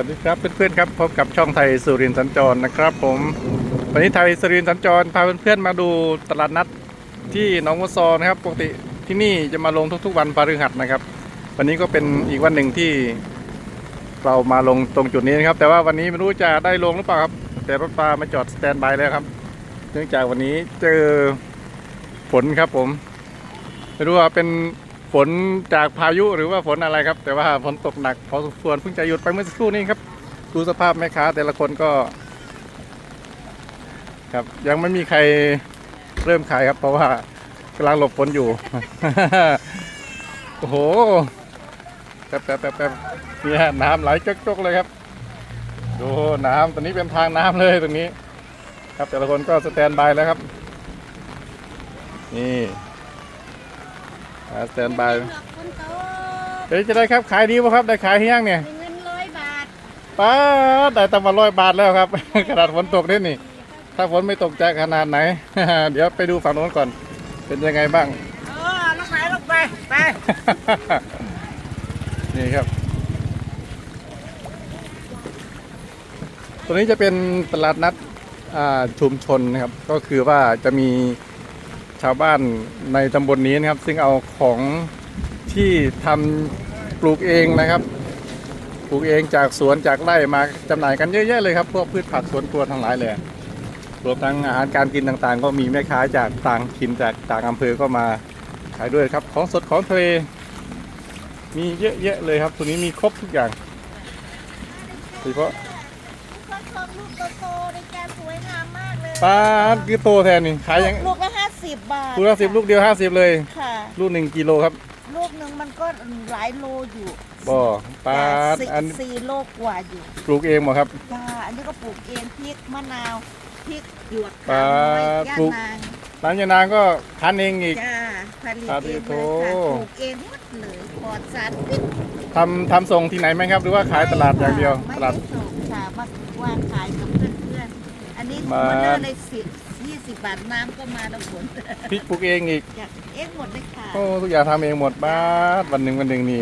วัสดีครับเพื่อนๆครับพบกับช่องไทยสุรินทร์สัญจรนะครับ ผมวันนี้ไทยสุรินทร์สัญจรพาเพื่อนๆมาดูตลาดนัดที่หนองวัวซอนะครับปกติที่นี่จะมาลงทุกๆวันพฤหัสนะครับ วันนี้ก็เป็นอีกวันหนึ่งที่ เรามาลงตรงจุดนี้นะครับ แต่ว่าวันนี้ไม่รู้จะได้ลงหรือเปล่าครับ แต่รถปลามาจอดสแตนบายแล้วครับ เนื่องจากวันนี้เจอฝนครับผมไม่รู้ว่าเป็น ฝนจากพายุหรือว่าฝนอะไรครับ แต่ว่าฝนตกหนักพอสมควรเพิ่งจะหยุดไปเมื่อสักครู่นี้ครับดูสภาพแม่ค้าแต่ละคนก็ครับยังไม่มีใครเริ่มขายครับ เพราะว่ากำลังหลบฝนอยู่ โอ้โหแป๊บแป๊บแป๊บแป๊บเนี่ยน้ำไหลจกๆเลยครับ ดูน้ำตอนนี้เป็นทางน้ำเลยตรงนี้ ครับแต่ละคนก็สแตนบายแล้วครับ นี่ สแตนบายดอกคนโตเดี๋ยวจะได้ครับขายดีป่ะครับได้ขายเฮี้ยงเนี่ยมีเงินร้อยบาทป้าดได้ตั้งมาร้อยบาทแล้วครับ ขนาดฝนตกนี่นี่ ถ้าฝนไม่ตกจะขนาดไหน เดี๋ยวไปดูฝั่งโน้นก่อน เป็นยังไงบ้าง เออลูกไปลูกไป ไป นี่ครับ ตัวนี้จะเป็นตลาดนัดอ่าชุมชนนะครับ ก็คือว่าจะมี ชาวบ้านในตำบลนี้นะครับ ซึ่งเอาของที่ทำปลูกเองนะครับ ปลูกเองจากสวนจากไร่มาจำหน่ายกันเยอะแยะเลยครับ พวกพืชผักสวนครัวทั้งหลายเลยรวมทั้งอาหารการกินต่างๆ ก็มีแม่ค้าจากต่างถิ่นจากต่างอำเภอก็มาขายด้วยครับ ของสดของทะเลมีเยอะแยะเลยครับตัวนี้มีครบทุกอย่างโดยเฉพาะคนชมลูกโตๆในแกสวยงามมากเลยปลาคือโตแทนนี่ขายยังลูกละห้า สิบบาทลูกละสิบลูกเดียวห้าสิบเลย ค่ะ ลูกหนึ่งกิโลครับลูกหนึ่งมันก็หลายโลอยู่บ่ปลาสี่อันสี่โลกว่าอยู่ปลูกเองหมดครับ จ้าอันนี้ก็ปลูกเองพริกมะนาวพริกหยวกปลาขาวน้อยย่าปลูก นางร้านยานางก็คันเองอีก จ้าผลิตปลาเองโถเลยค่ะปลูกเองหมดเลยปลอดสารพิษทำทำส่งที่ไหนไหมครับ หรือว่าขายตลาดอย่างเดียว ไม่ตลาด ได้ส่งค่ะมาวางขายกับเพื่อนๆอันนี้มา มาเนอร์ในสิบยี่ สิบบาทน้ำก็มาแล้วผลพริกปลูกเองอีกจากเอ็กหมดเลยค่ะโอ้ทุกอย่างทำเองหมดบ้าดวันหนึ่งวันหนึ่งนี่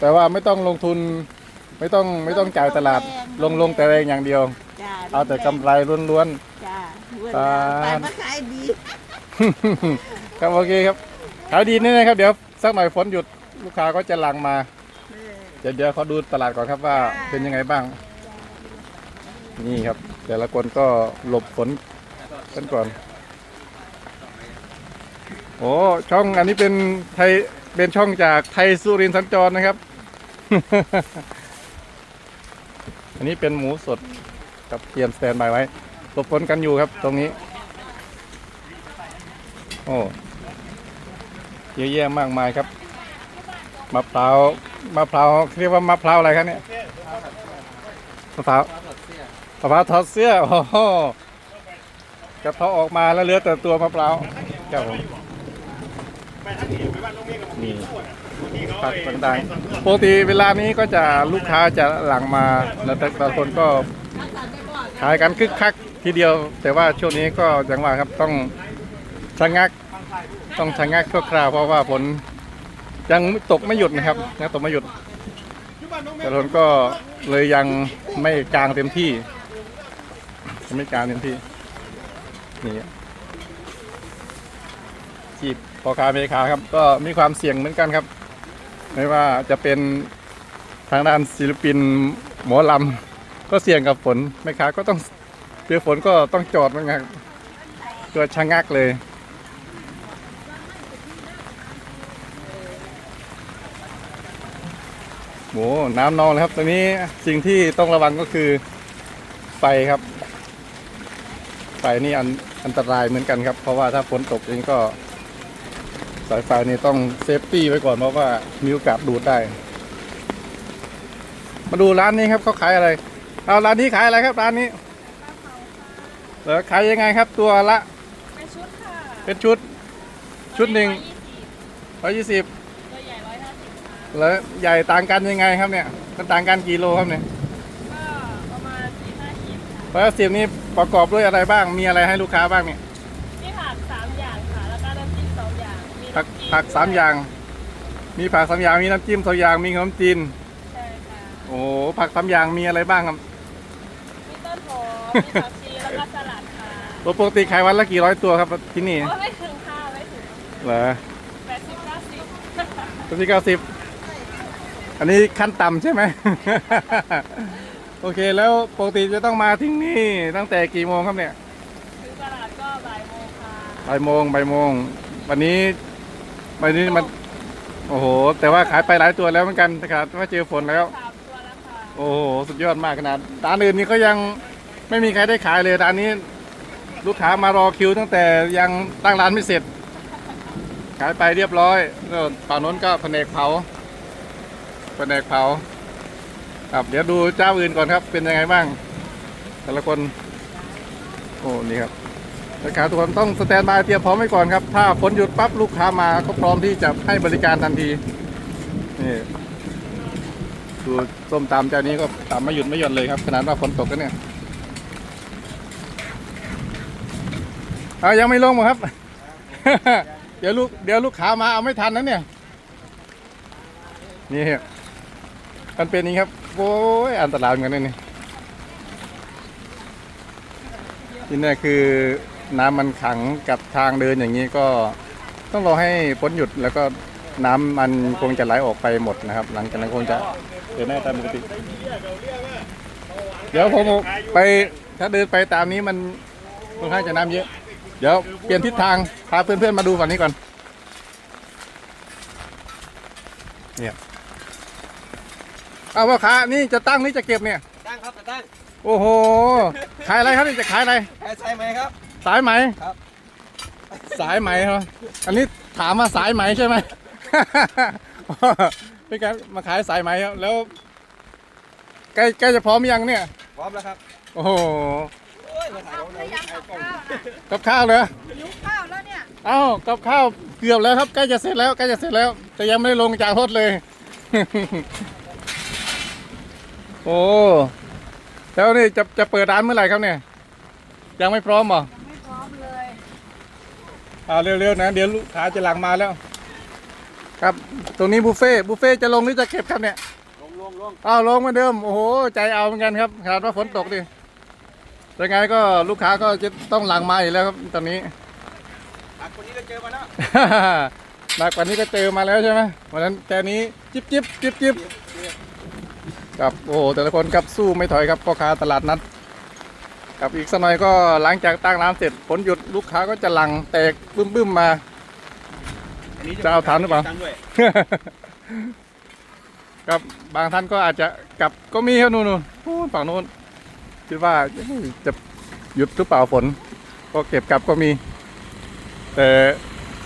แต่ว่าไม่ต้องลงทุน ไม่ต้องไม่ต้องจ่ายตลาดลงลงแต่แรงอย่างเดียว จ้าเอาแต่กำไรล้วนจ้าเวปลาลาไปมาขายดีๆครับโอเคครับขายดีแน่ๆครับเดี๋ยวสักหน่อยฝนหยุดลูกค้าก็จะหลังมา เดี๋ยวเดี๋ยวเขาดูตลาดก่อนครับว่าเป็นยังไงบ้าง นี่ครับ แต่ละคนก็หลบฝน กันก่อน โอ้ช่องอันนี้เป็นไทยเป็นช่องจากไทยสุรินทร์สัญจรนะครับ อันนี้เป็นหมูสดกับเตรียมสแตนบายไว้หลบฝนกันอยู่ครับ ตรงนี้ โอ้เยอะแยะมากมายครับมะพร้าวมะพร้าวเรียกว่ามะพร้าวอะไรครับเนี่ยมะพร้าวมะพร้าวทอดเสื้อโอ้โห กระเทาะออกมาแล้วเหลือแต่ตัวมะพร้าวครับผมนี่ผักต่างๆปกติเวลานี้ก็จะลูกค้าจะหลั่งมาแล้วแต่บางคนก็ขายกันคึกคักทีเดียว แต่ว่าช่วงนี้ก็อย่างว่าครับต้องชะงักต้องชะงักชั่วคราวเพราะว่าฝนยังตกไม่หยุดนะครับยังตกไม่หยุดแต่ทนก็เลยยังไม่กลางเต็มที่ยังไม่กลางเต็มที่ นี่จีบพอคาเมคาครับ ก็มีความเสี่ยงเหมือนกันครับ ไม่ว่าจะเป็นทางด้านศิลปินหมอลำก็เสี่ยงกับฝนแม่ค้าก็ต้องเจอฝนก็ต้องจอดเหมือนกันตัวชะงักเลยโหน้ำนองเลยครับตอนนี้สิ่งที่ต้องระวังก็คือไฟครับ ไฟนี่อันอันตรายเหมือนกันครับ เพราะว่าถ้าฝนตกเองก็สายไฟนี่ต้องเซฟตี้ไว้ก่อนเพราะว่ามีโอกาสดูดได้ มาดูร้านนี้ครับเขาขายอะไรเอาร้านนี้ขายอะไรครับร้านนี้เหรอขายยังไงครับตัวละเป็นชุดค่ะเป็นชุด ชุดหนึ่งร้อยยี่สิบตัวใหญ่ร้อยห้าสิบค่ะแล้วใหญ่ต่างกันยังไงครับเนี่ยมันต่างกันกี่โลครับเนี่ย ก็ประมาณสี่ห้าขีดค่ะ ร้อยสิบนี่ประกอบด้วยอะไรบ้าง มีอะไรให้ลูกค้าบ้างเนี่ยมีผักสามอย่างค่ะ แล้วก็น้ำจิ้มสองอย่างมีผักน้ำจิ้ผักสามอย่าง มีผักสามอย่าง มีน้ำจิ้มสองอย่าง มีขนมจีน ใช่ค่ะ โอ้โหผักสามอย่างมีอะไรบ้างครับมีต้นหอม มีผักชี แล้วก็สลัดค่ะปกติขายวันละกี่ร้อยตัวครับที่นี่ โอ้ไม่ถึงค่ะไม่ถึงเหรอแปดสิบเก้าสิบตัวที่เก้าสิบ อันนี้ขั้นต่ำใช่ไหม โอเคแล้วปกติจะต้องมาที่นี่ตั้งแต่กี่โมงครับเนี่ยถึงตลาดก็บ่ายโมงค่ะบ่ายโมงบ่ายโมง วันนี้วันนี้มันโอ้โห แต่ว่าขายไปหลายตัวแล้วเหมือนกันแต่ขาดว่าเจอฝนแล้ว สามตัวแล้วค่ะโอ้โห สุดยอดมากขนาดร้านอื่นนี่ก็ยังไม่มีใครได้ขายเลยร้านนี้ ลูกค้ามารอคิว ตั้งแต่ยังตั้งร้านไม่เสร็จ ขายไปเรียบร้อยแล้วฝั่งโน้นก็แผนกเผาแผนกเผา ครับเดี๋ยวดูเจ้าอื่นก่อนครับ เป็นยังไงบ้าง แต่ละคน โอ้นี่ครับลูกค้าทุกคนต้องสแตนบายเตรียมพร้อมไว้ก่อนครับ ถ้าฝนหยุดปั๊บลูกค้ามาก็พร้อมที่จะให้บริการทันทีนี่ดูส้มตำเจ้านี้ก็ตำไม่หยุดไม่หย่อนเลยครับขนาดว่าฝนตกกันเนี่ยเอายังไม่ลงมั้งครับ เดี๋ยวลูกเดี๋ยวลูกค้ามาเอาไม่ทันนะเนี่ย นี่มันเป็นอย่างนี้ครับ โอ้ยอันตรายเหมือนกันนี่ที่นี่คือน้ำมันขังกับทางเดินอย่างนี้ก็ต้องรอให้ฝนหยุดแล้วก็น้ำมันคงจะไหลออกไปหมดนะครับ หลังจากนั้นคงจะเดินได้ตามปกติ เดี๋ยวผมไปถ้าเดินไปตามนี้มันค่อนข้างจะน้ำเยอะ เดี๋ยวเปลี่ยนทิศทางพาเพื่อนๆมาดูฝั่งนี้ก่อนเนี่ย เอาว่าขานี่จะตั้งนี่จะเก็บเนี่ย ตั้งครับตั้งโอ้โห ขายอะไรครับนี่จะขายอะไรใช้ใช้ไหมครับ สายไหมครับ สายไหมครับอันนี้ถามว่าสายไหมใช่ไหมเป็นการมาขายสายไหมครับ แล้วใกล้ใกล้จะพร้อมยังเนี่ย พร้อมแล้วครับโอ้โห โอ้ยมาถ่ายเราเลยถ่ายกล้องกับข้าวเลยหิวข้าวแล้วเนี่ยเอ้ากับข้าวเกือบแล้วครับใกล้จะเสร็จแล้วใกล้จะเสร็จแล้ว แต่ยังไม่ได้ลงจากรถเลย โอ้แล้วนี่จะจะเปิดร้านเมื่อไหร่ครับเนี่ย ยังไม่พร้อมเหรอยังไม่พร้อมเลยเอาเร็วๆนะเดี๋ยวลูกค้าจะหลังมาแล้ว ครับ ตรงนี้บุฟเฟ่ต์บุฟเฟ่ต์จะลงหรือจะเก็บครับเนี่ยลงลงลงเอาลงเหมือนเดิมโอ้โหใจเอาเหมือนกันครับขนาดว่าฝนตกดิยังไงก็ลูกค้าก็จะต้องหลังมาอีกแล้วครับตอนนี้อะคนนี้เราเจอมาแล้วหนักกว่านี้ก็เจอมาแล้วใช่ไหมวันนั้นแค่นี้จิบจิบจิบจิบ กับโอ้โหแต่ละคนกับสู้ไม่ถอยครับพ่อค้าตลาดนัดกับอีกสักหน่อยก็หลังจากตั้งร้านเสร็จฝนหยุดลูกค้าก็จะหลังแตกบึ้มบึ้มๆมาอันนี้จะเอาทันหรือเปล่าตังค์ด้วยครับบางท่านก็อาจจะกลับก็มีครับนู่นนู่นนู่นฝั่งนู้นคิดว่าจะหยุดหรือเปล่าฝน ก็เก็บกลับก็มี แต่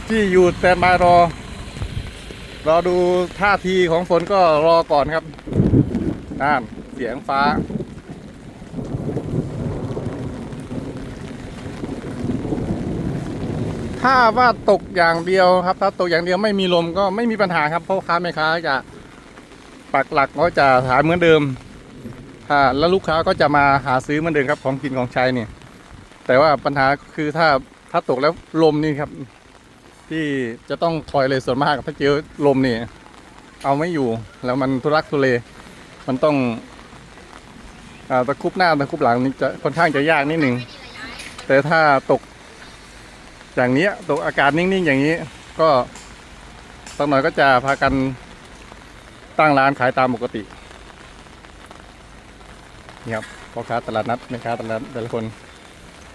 ที่อยู่แต่มารอ รอดูท่าทีของฝนก็รอก่อนครับ น่านเสียงฟ้า ถ้าว่าตกอย่างเดียวครับ ถ้าตกอย่างเดียวไม่มีลมก็ไม่มีปัญหาครับเพราะค้าแม่ค้าจะปักหลักก็จะขายเหมือนเดิมถ้าแล้วลูกค้าก็จะมาหาซื้อเหมือนเดิมครับของกินของใช้เนี่ย แต่ว่าปัญหาคือถ้าถ้าตกแล้วลมนี่ครับ ที่จะต้องถอยเลยส่วนมากถ้าเจอลมนี่เอาไม่อยู่แล้วมันทุรักทุเล มันต้องอาตะคุบหน้าตะคุบหลังนี่จะค่อนข้างจะยากนิดหนึ่งแต่ถ้าตกอย่างเนี้ยตกอากาศนิ่งๆอย่างนี้ ก็สักหน่อยก็จะพากันตั้งร้านขายตามปกตินี่ครับพ่อค้าตลาดนัดแม่ค้าตลาดแต่ละคน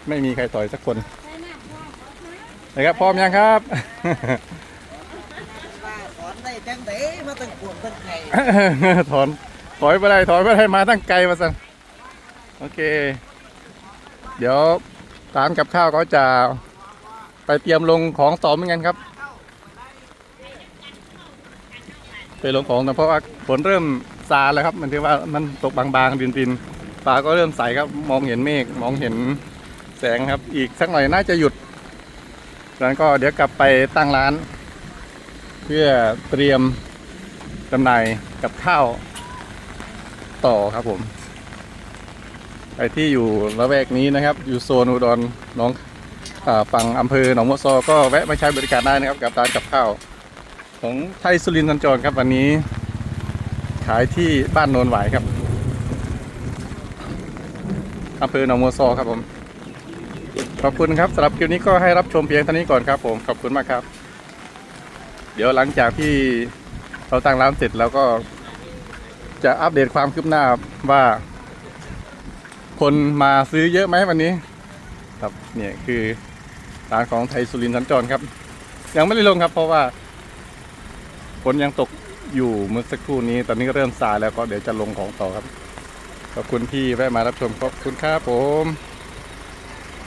ไม่มีใครต่อยสักคนนะครับพร้อมยังครับว่าสอนได้จังเด๋มาตั้งกวงตั้งไข่ถอน ถอยไปได้ถอยไปได้มาตั้งไกลมาสันโอเค เดี๋ยวร้านกับข้าวก็จะไปเตรียมลงของต่อเหมือนกันครับ ไปลงของนะเพราะว่าฝนเริ่มซาแล้วครับ มันถือว่ามันตกบางๆดินๆฟ้าก็เริ่มใสครับ มองเห็นเมฆมองเห็นแสงครับ อีกสักหน่อยน่าจะหยุดแล้วก็เดี๋ยวกลับไปตั้งร้าน เพื่อเตรียมจำหน่ายกับข้าว ต่อครับผมใครที่อยู่ละแวกนี้นะครับ อยู่โซนอุดรหน้องฝั่งอำเภอหนองมัวซอก็แวะมาใช้บริการได้นะครับ กับร้านกับข้าว ของไทยสุรินทร์สัญจรครับวันนี้ ขายที่บ้านโนนหวายครับอำเภอหนองมัวซอครับผม ขอบคุณครับสำหรับคลิปนี้ก็ให้รับชมเพียงเท่านี้ก่อนครับ ผมขอบคุณมากครับ เดี๋ยวหลังจากที่เราตั้งร้านเสร็จแล้วก็ จะอัปเดตความคืบหน้าว่า คนมาซื้อเยอะไหมวันนี้ ครับเนี่ยคือร้านของไทยสุรินทร์สัญจรครับ ยังไม่ได้ลงครับ เพราะว่าฝนยังตกอยู่เมื่อสักครู่นี้ ตอนนี้ก็เริ่มซาแล้วก็เดี๋ยวจะลงของต่อครับขอบคุณที่แวะมารับชมขอบคุณครับผม